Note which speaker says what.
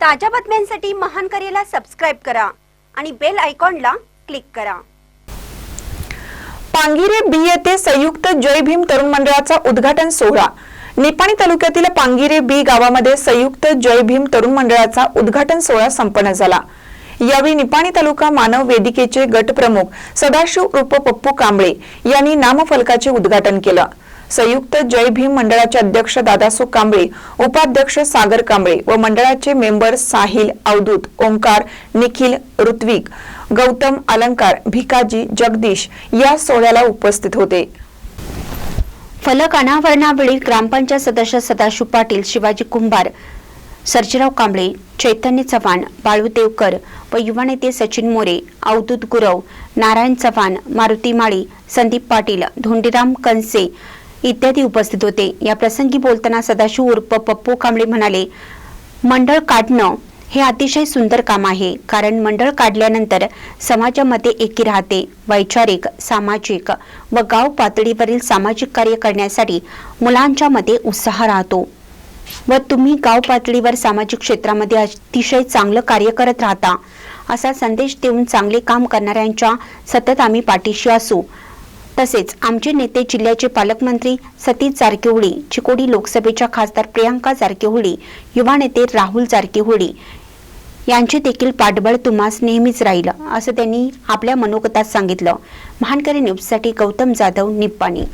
Speaker 1: ताज्या बातम्यांसाठी महान करेला सबस्क्राईब करा आणि बेल आयकॉनला क्लिक करा.
Speaker 2: पांगिरे बी येथे संयुक्त जय भीम तरुण मंडळाचा उद्घाटन सोहळा. निपाणी तालुक्यातील पांगिरे बी गावामध्ये संयुक्त जय भीम तरुण मंडळाचा उद्घाटन सोहळा संपन्न झाला. यावेळी निपाणी तालुका मानव वेदिकेचे गटप्रमुख सदाशिव उर्फ पप्पू कांबळे यांनी नामफलकाचे उद्घाटन केलं. संयुक्त जय भीम मंडळाचे अध्यक्ष दादासू कांबळे उपाध्यक्ष सागर कांबळे व मंडळाचे मेंबर साहिल अवधूत ओंकार निखिल ऋत्विक गौतम अलंकार भिकाजी जगदीश या सोहळ्याला उपस्थित होते.
Speaker 1: फलक अनावरणावेळी ग्रामपंचायत सदस्य सदाशिव पाटील शिवाजी कुंभार सर्जीराव कांबळे चैतन्य चव्हाण बाळू देवकर व युवा नेते सचिन मोरे अवधूत गुरव नारायण चव्हाण मारुती माळी संदीप पाटील धोंडीराम कनसे इत्यादी उपस्थित होते. या प्रसंगी बोलताना सदाशिव उर्फ पप्पू कांबळे म्हणाले मंडळ काढणं हे अतिशय सुंदर काम आहे कारण मंडळ काढल्यानंतर समाजामध्ये एकी राहते. वैचारिक सामाजिक व गाव पातळीवरील सामाजिक कार्य करण्यासाठी मुलांच्या मध्ये उत्साह राहतो. व तुम्ही गाव पातळीवर सामाजिक क्षेत्रामध्ये अतिशय चांगलं कार्य करत राहता असा संदेश देऊन चांगले काम करणाऱ्यांच्या सतत आम्ही पाठीशी असू. तसेच आमचे नेते जिल्ह्याचे पालकमंत्री सतीश जारकिहोळी चिकोडी लोकसभेच्या खासदार प्रियांका जारकिहोळी युवा नेते राहुल जारकिहोळी यांचे देखील पाठबळ तुम्हास नेहमीच राहिलं असं त्यांनी आपल्या मनोगतात सांगितलं. महानकरी न्यूजसाठी गौतम जाधव निप्पाणी.